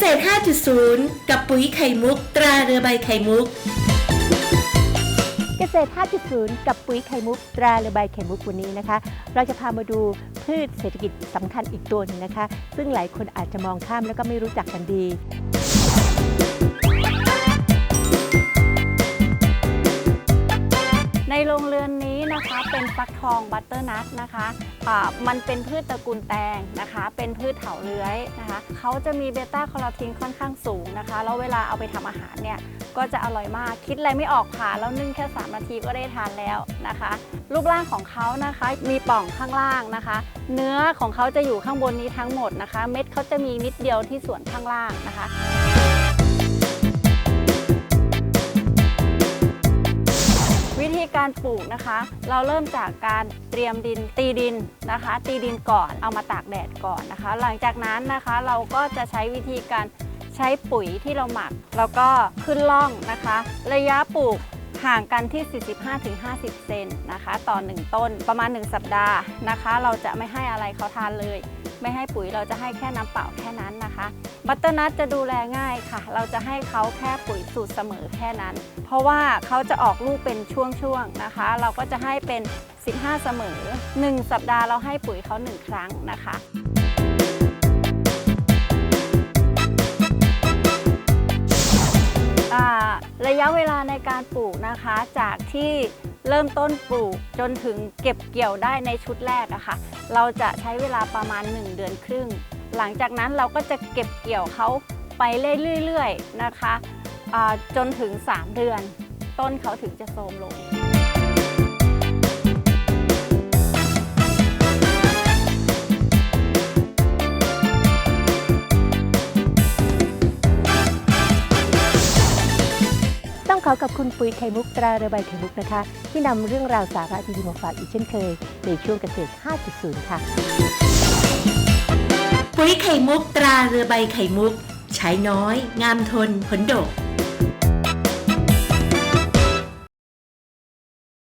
ษตร 5.0 กับปุ๋ยไข่มุก ตราเรือใบไข่มุก เกษตร 5.0 กับปุ๋ยไข่มุก ตราเรือใบไข่มุกวันนี้นะคะ เราจะพามาดูพืชเศรษฐกิจสำคัญอีกตัวหนึงนะคะ ซึ่งหลายคนอาจจะมองข้ามแล้วก็ไม่รู้จักกันดี เรือนนี้นะคะเป็นฟักทองบัตเตอร์นัทนะคะอ่ามันเป็นพืชตระกูลแตงนะคะ เป็นพืชเถาเลื้อยนะคะเขาจะมีเบต้าคาโรทีนค่อนข้างสูงนะคะแล้วเวลาเอาไปทำอาหารเนี่ยก็จะอร่อยมากคิดอะไรไม่ออกค่ะแล้วนึ่งแค่ 3 นาทีก็ได้ทานแล้วนะคะ รูปร่างของเขานะคะมีป่องข้างล่างนะคะ เนื้อของเขาจะอยู่ข้างบนนี้ทั้งหมดนะคะ เม็ดเขาจะมีนิดเดียวที่ส่วนข้างล่างนะคะ การปลูกนะคะ เราเริ่มจากการเตรียมดินตีดินนะคะ ตีดินก่อนเอามาตากแดดก่อนนะคะ หลังจากนั้นนะคะเราก็จะใช้วิธีการใช้ปุ๋ยที่เราหมัก แล้วก็ขึ้นร่องนะคะ ระยะปลูก ห่างกันที่ 45-50 เซนนะคะต่อ 1 ต้นประมาณ 1 สัปดาห์นะคะ เราจะไม่ให้อะไรเขาทานเลย ไม่ให้ปุ๋ยเราจะให้แค่น้ำเปล่าแค่นั้นนะคะ บัตเตอร์นัทจะดูแลง่ายค่ะ เราจะให้เขาแค่ปุ๋ยสูตรเสมอแค่นั้น เพราะว่าเขาจะออกลูกเป็นช่วงๆนะคะ เราก็จะให้เป็น 15 เสมอ 1 สัปดาห์เราให้ปุ๋ยเขา 1 ครั้งนะคะ ระยะเวลาในการปลูกนะคะ จากที่เริ่มต้นปลูกจนถึงเก็บเกี่ยวได้ในชุดแรกอะค่ะ เราจะใช้เวลาประมาณ 1 เดือนครึ่ง หลังจากนั้นเราก็จะเก็บเกี่ยวเขาไปเรื่อยๆนะคะจนถึง 3 เดือน ต้นเขาถึงจะโทรมลง อขอบคุณปุ๋ยไข่มุกตราเรือใบไข่มุกนะคะ ที่นำเรื่องราวสาระดีๆมาฝากอีกเช่นเคย ในช่วงเกษตร 5.0 ค่ะ ปุ๋ยไข่มุกตราเรือใบไข่มุก ใช้น้อย งามทนผลดก